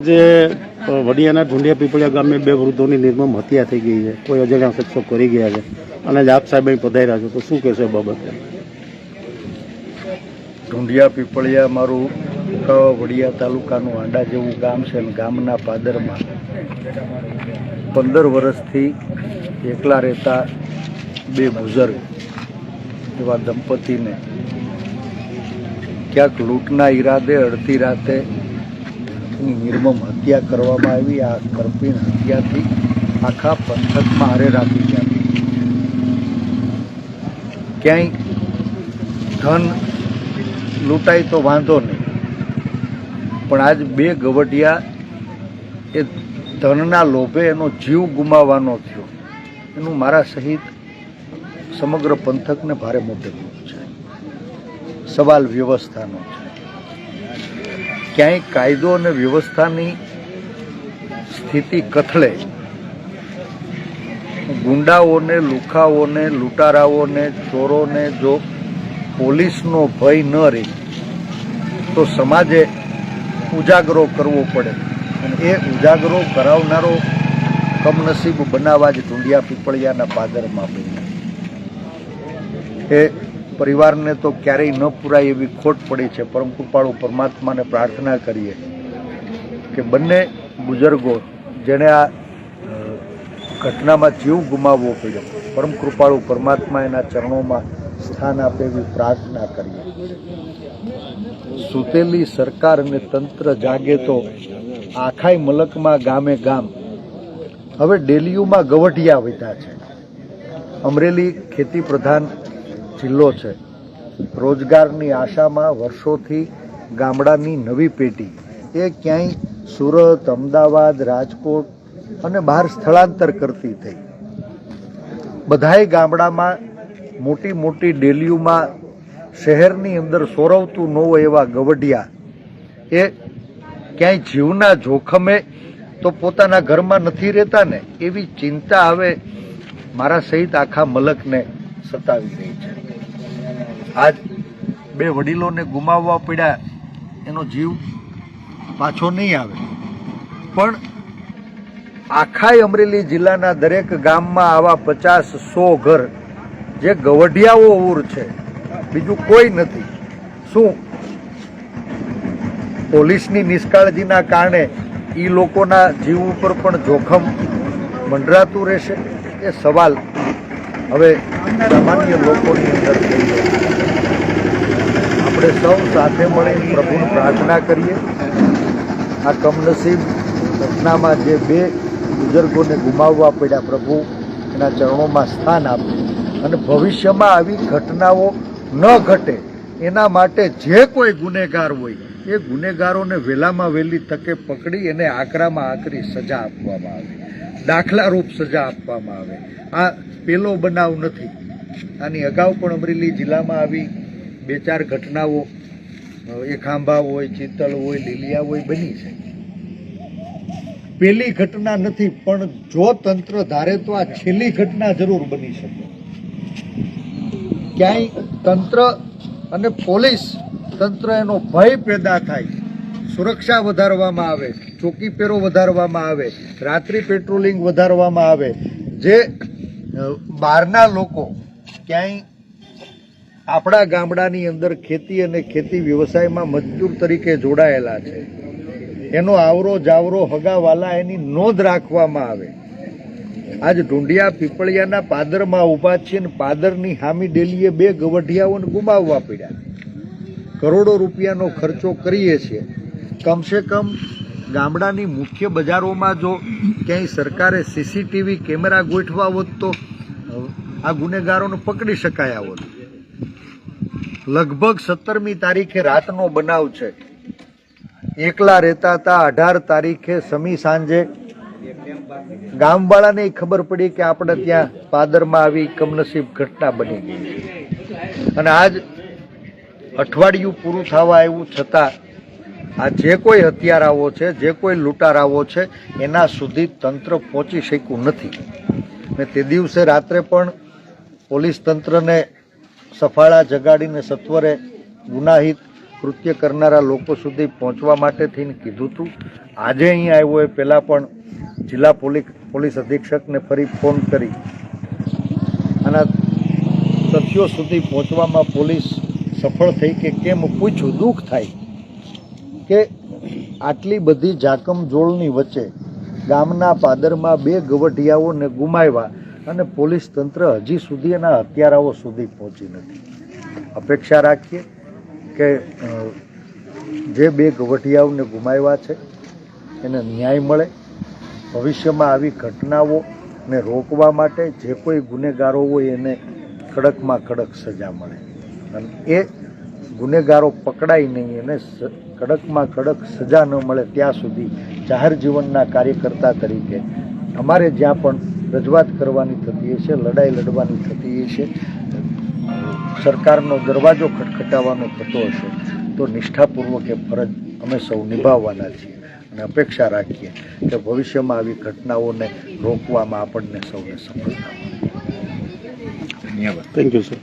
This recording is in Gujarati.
જે વડિયાના ઢુંડિયા પીપળિયા ગામે બે વૃદ્ધોની નિર્મમ હત્યા થઈ ગઈ છે. કોઈ અજાણ્યા શખ્સો કરી ગયા છે. અને આપ સાહેબ પધાર્યા છો, તો શું કહેશો બાબતે? ઢુંઢિયા પીપળિયા મારું વડિયા તાલુકાનું આંડા જેવું ગામ છે અને ગામના પાદરમાં પંદર વર્ષથી એકલા રહેતા બે બુઝુર્ગ એવા દંપતીને ક્યાંક લૂંટના ઈરાદે અડધી રાતે એની નિર્મમ હત્યા કરવામાં આવી. આ કરપીણ હત્યાથી આખા પંથકમાં હારે રાખી ક્યાંય ધન લૂંટાય તો વાંધો નહીં. પણ આજ બે ગવટિયા એ ધનના લોભે એનો જીવ ગુમાવવાનો થયો. એનું મારા સહિત સમગ્ર પંથકને ભારે મોટે છે. સવાલ વ્યવસ્થાનો છે. ક્યાંય કાયદો અને વ્યવસ્થાની સ્થિતિ કથળે ગુંડાઓને, લુખાઓને, લૂંટારાઓને, ચોરોને જો પોલીસનો ભય ન રહે, તો સમાજે ઉજાગરો કરવો પડે. અને એ ઉજાગરો કરાવનારો કમનસીબ બનાવવા જ ઢુંડિયા પીપળિયાના પાદરમાં બન્યા. એ પરિવારને તો ક્યારેય ન પૂરાય એવી ખોટ પડી છે. પરમ કૃપાળુ પરમાત્માને પ્રાર્થના કરીએ કે બંને બુઝુર્ગો જેણે આ ઘટનામાં જીવ ગુમાવવો પડ્યો, પરમ કૃપાળુ પરમાત્મા એના ચરણોમાં સ્થાન આપે એવી પ્રાર્થના કરીએ. સૂતેલી સરકાર અને તંત્ર જાગે તો આખાય મલકમાં ગામે ગામ. હવે ડેલીયુમાં ગવઢિયા વધ્યા છે. અમરેલી ખેતી પ્રધાન જિલ્લો છે. રોજગારની આશામાં વર્ષોથી ગામડાની નવી પેઢી. એ ક્યાંય સુરત, અમદાવાદ, રાજકોટ અને બહાર સ્થળાંતર કરતી થઈ. બધાય ગામડામાં મોટી મોટી ડેલીઓમાં શહેરની અંદર સોરવતું ન હોય એવા ગવઢિયા. એ ક્યાંય જીવના જોખમે તો પોતાના ઘરમાં નથી રહેતા ને એવી ચિંતા હવે મારા સહિત આખા મલકને સતાવી રહી છે. આજ બે વડીલોને ગુમાવવા પડ્યા, એનો જીવ પાછો નહીં આવે. પણ આખાય અમરેલી જિલ્લાના દરેક ગામમાં આવા પચાસ સો ઘર, જે ગવઢિયાઓ ઉર છે, બીજું કોઈ નથી. શું પોલીસની નિષ્કાળજીના કારણે એ લોકોના જીવ ઉપર પણ જોખમ મંડરાતું રહેશે? એ સવાલ હવે સામાન્ય લોકોની અંદર સૌ સાથે મળી પ્રભુને પ્રાર્થના કરીએ. આ કમનસીબ ઘટનામાં જે બે બુઝુર્ગોને ગુમાવવા પડ્યા પ્રભુ, એના ચરણોમાં સ્થાન આપે અને ભવિષ્યમાં આવી ઘટનાઓ ન ઘટે, એના માટે જે કોઈ ગુનેગાર હોય, એ ગુનેગારોને વહેલામાં વહેલી તકે પકડી એને આકરામાં આકરી સજા આપવામાં આવે. દાખલારૂપ સજા આપવામાં આવે. આ પેલો બનાવ નથી. આની અગાઉ પણ અમરેલી જિલ્લામાં આવી બે ચાર ઘટનાઓ એ ખાંભા હોય, ચિત્તલ હોય, લીલિયા હોય, બની છે. પેલી ઘટના નથી, પણ જો તંત્ર ધારે તો આ છેલ્લી ઘટના જરૂર બની શકે. ક્યાંય તંત્ર અને પોલીસ તંત્ર એનો ભય પેદા થાય. સુરક્ષા વધારવામાં આવે, ચોકી પેરો વધારવામાં આવે, રાત્રિ પેટ્રોલિંગ વધારવામાં આવે. જે બહારના લોકો ક્યાંય આપણા ગામડાની અંદર ખેતી અને ખેતી વ્યવસાયમાં મજદૂર તરીકે જોડાયેલા છે. એનો આવરો જાવરો હગાવાલા એની નોંધ રાખવામાં આવે. આજ ઢુંડિયા પીપળિયાના પાદરમાં ઊભા છે ને પાદરની હામી ડેલીએ બે ગવઢિયાઓને ગુમાવવા પડ્યા. કરોડો રૂપિયાનો ખર્ચો કરીએ છીએ. કમસે કમ ગામડાની મુખ્ય બજારોમાં જો ક્યાંય સરકારે સીસીટીવી કેમેરા ગોઠવા હોત તો આ ગુનેગારોને પકડી શકાયા હોત. લગભગ સત્તરમી તારીખે રાતનો બનાવ છે. એકલા રહેતા હતા, અઢાર તારીખે સમી સાંજે. ગામવાળાને ખબર પડી કે આપણે ત્યાં પાદરમાં આવી કમનસીબ ઘટના બની ગઈ અને આજ અઠવાડિયું પૂરું થવા આવ્યું છતાં, આ જે કોઈ હત્યારાઓ છે, જે કોઈ લૂંટારાઓ છે, એના સુધી તંત્ર પહોંચી શક્યું નથી. ને તે દિવસે રાત્રે પણ પોલીસ તંત્રને સફાળા જગાડીને સત્વરે ગુનાહિત કૃત્ય કરનારા લોકો સુધી પહોંચવા માટે થઈને કીધું હતું આજે અહીં આવ્યો એ પહેલાં પણ જિલ્લા પોલીસ પોલીસ અધિક્ષકને ફરી ફોન કરી. આના તથ્યો સુધી પહોંચવામાં પોલીસ સફળ થઈ કે કેમ પૂછ્યું દુઃખ થાય કે આટલી બધી જાકમજોળની વચ્ચે ગામના પાદરમાં બે ગવઢિયાઓને ગુમાવ્યા. અને પોલીસ તંત્ર હજી સુધી એના હત્યારાઓ સુધી પહોંચી નથી. અપેક્ષા રાખીએ કે જે બે ગવઢિયાઓને ગુમાવ્યા છે, એને ન્યાય મળે. ભવિષ્યમાં આવી ઘટનાઓને રોકવા માટે જે કોઈ ગુનેગારો હોય એને કડકમાં કડક સજા મળે. અને એ ગુનેગારો પકડાય નહીં, એને કડકમાં કડક સજા ન મળે ત્યાં સુધી જાહેર જીવનના કાર્યકર્તા તરીકે. અમારે જ્યાં પણ રજૂઆત કરવાની થતી હશે, લડાઈ લડવાની થતી હશે, સરકારનો દરવાજો ખટખટાવવાનો થતો હશે, તો નિષ્ઠાપૂર્વક એ ફરજ અમે સૌ નિભાવવાના છીએ અને અપેક્ષા રાખીએ કે ભવિષ્યમાં આવી ઘટનાઓને રોકવામાં આપણને સૌને સફળતા ધન્યવાદ. Thank you sir